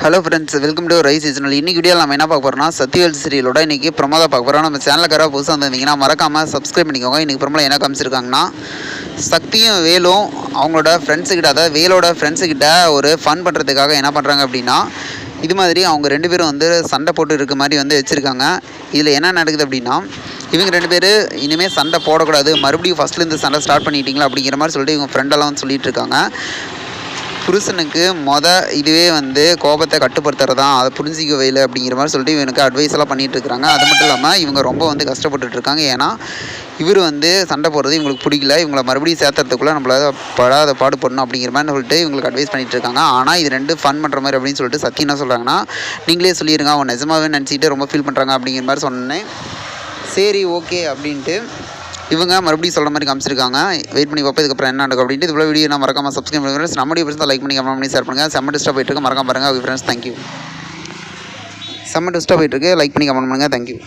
Hello friends welcome to rice seasonal இன்றைக்கி video நம்ம என்ன பார்க்க போறோம்னா சத்யவேல் சீரியலோட இன்னைக்கு பிரமாதம் பார்க்க போகிறோம் நம்ம சேனலுக்காராக புதுசாக வந்திருந்தீங்கன்னா மறக்காமல் சப்ஸ்கிரைப் பண்ணிக்கோங்க. இன்னைக்கு பிரமலை என்ன காமிச்சிருக்காங்கன்னா சக்தியும் வேலும் அவங்களோட ஃப்ரெண்ட்ஸுக்கிட்ட அதாவது வேலோட ஃப்ரெண்ட்ஸுக்கிட்ட ஒரு ஃபன் பண்ணுறதுக்காக என்ன பண்ணுறாங்க அப்படின்னா இது மாதிரி அவங்க ரெண்டு பேரும் வந்து சண்டை போட்டு இருக்க மாதிரி வந்து வச்சுருக்காங்க. இதில் என்ன நடக்குது அப்படின்னா இவங்க ரெண்டு பேர் இனிமேல் சண்டை போடக்கூடாது. மறுபடியும் ஃபஸ்ட்லேருந்து சண்டை ஸ்டார்ட் பண்ணிட்டீங்களா அப்படிங்கிற மாதிரி சொல்லிட்டு இவங்க ஃப்ரெண்டெல்லாம் வந்து சொல்லிட்டு இருக்காங்க. புருஷனுக்கு மொத இதுவே வந்து கோபத்தை கட்டுப்படுத்துறது தான் அதை புரிஞ்சிக்கவே இல்லை அப்படிங்கிற மாதிரி சொல்லிட்டு இவனுக்கு அட்வைஸ் எல்லாம் பண்ணிட்டு இருக்காங்க. அது மட்டும் இல்லாமல் இவங்க ரொம்ப வந்து கஷ்டப்பட்டுட்டு இருக்காங்க. ஏன்னா இவர் வந்து சண்டை போடுறது இவங்களுக்கு பிடிக்கல. இவங்கள மறுபடியும் சேர்த்துறதுக்குள்ளே நம்மளால படாத பாடுபடணும் அப்படிங்கிற மாதிரி சொல்லிட்டு இவங்களுக்கு அட்வைஸ் பண்ணிட்டு இருக்காங்க. ஆனால் இது ரெண்டு ஃபன் பண்ணுற மாதிரி அப்படின்னு சொல்லிட்டு சத்தி என்ன சொல்கிறாங்கன்னா நீங்களே சொல்லிடுங்க அவன் நிஜமாவே நினச்சிக்கிட்டு ரொம்ப ஃபீல் பண்ணுறாங்க அப்படிங்கிற மாதிரி சொன்னேன். சரி ஓகே அப்படின்ட்டு இவங்க மறுபடியும் சொல்கிற மாதிரி காமிச்சிருக்காங்க. வெயிட் பண்ணி பார்ப்போம் இதுக்கப்புறம் என்ன நடக்கும் அப்படின்ட்டு. இவ்வளோ வீடியோ நான் மறக்காம சப்ஸ்கிரைப் பண்ணுங்க நம்மளுடைய ஃப்ரெண்ட்ஸ் லைக் பண்ணி கமெண்ட் பண்ணி ஷேர் பண்ணுங்கள் செம்ம டெஸ்ட்டாக போயிட்டு இருக்கு. மறக்காம பாருங்கள் ஓகே ஃப்ரெண்ட்ஸ் தேங்க்யூ செம்ம டெஸ்ட்டாக போயிட்டு இருக்கு. லைக் பண்ணி கமெண்ட் பண்ணுங்கள் தேங்க்யூ